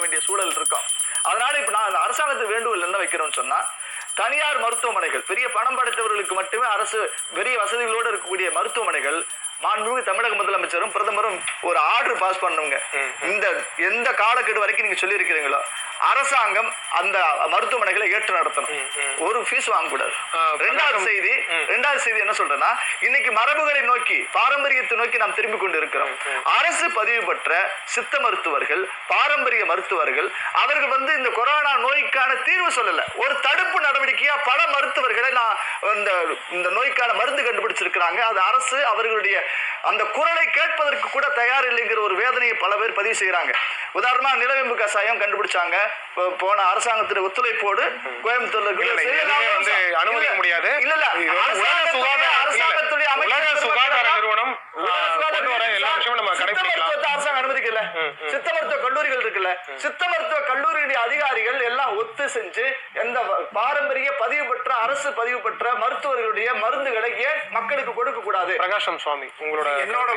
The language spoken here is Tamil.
வேண்டிய சூழல் இருக்கும் அதனால இப்ப நான் அந்த அரசாங்கத்துக்கு வேண்டுகோள் என்ன வைக்கிறோம்னு சொன்னா தனியார் மருத்துவமனைகள் பெரிய பணம் படைத்தவர்களுக்கு மட்டுமே அரசு பெரிய வசதிகளோடு இருக்கக்கூடிய மருத்துவமனைகள் மாண்புமிகு தமிழக முதலமைச்சரும் பிரதமரும் ஒரு ஆர்டர் பாஸ் பண்ணுங்க இந்த எந்த காலக்கெடு வரைக்கும் நீங்க சொல்லி இருக்கிறீங்களோ அரசாங்கம் அந்த மருத்துவமனைகளை ஏற்று நடத்தணும். ஒரு ஃபீஸ் வாங்கக்கூடாது. ரெண்டாவது செய்தி ரெண்டாவது செய்தி என்ன சொல்றேன்னா இன்னைக்கு மரபுகளை நோக்கி பாரம்பரியத்தை நோக்கி நாம் திரும்பிக் கொண்டு இருக்கிறோம் அரசு பதிவு பெற்ற சித்த மருத்துவர்கள் பாரம்பரிய மருத்துவர்கள் அவர்கள் வந்து இந்த கொரோனா நோய்க்கான தீர்வு சொல்லல. ஒரு தடுப்பு நடவடிக்கையா பல மருத்துவர்களை நான் இந்த இந்த நோய்க்கான மருந்து கண்டுபிடிச்சிருக்கிறாங்க. அது அரசு அவர்களுடைய அந்த குரலை கேட்பதற்கு கூட தயார் இல்லைங்கிற ஒரு வேதனையை பல பேர் பதிவு செய்யறாங்க உதாரணமா நிலவேம்பு கஷாயம் கண்டுபிடிச்சாங்க. போன அரசாங்கத்தின் ஒத்துழைப்போடு கோயம்புத்தூர்ல அனுமதிக்க முடியாது. இல்ல இல்ல அரசாங்கத்துடைய- அமைச்சர் சுகாதார நிறுவனம், அரசாங்கம் அனுமதிக்கல. சித்த மருத்துவ கல்லூரிகள் இருக்குல்ல. சித்த மருத்துவ கல்லூரியுடைய அதிகாரிகள் எல்லாம் ஒத்து செஞ்சு எந்த பாரம்பரிய பதிவு பெற்ற அரசு பதிவு பெற்ற மருத்துவர்களுடைய மருந்துகளை ஏன் மக்களுக்கு கொடுக்க கூடாது பிரகாஷம் சுவாமி உங்களோட என்னோட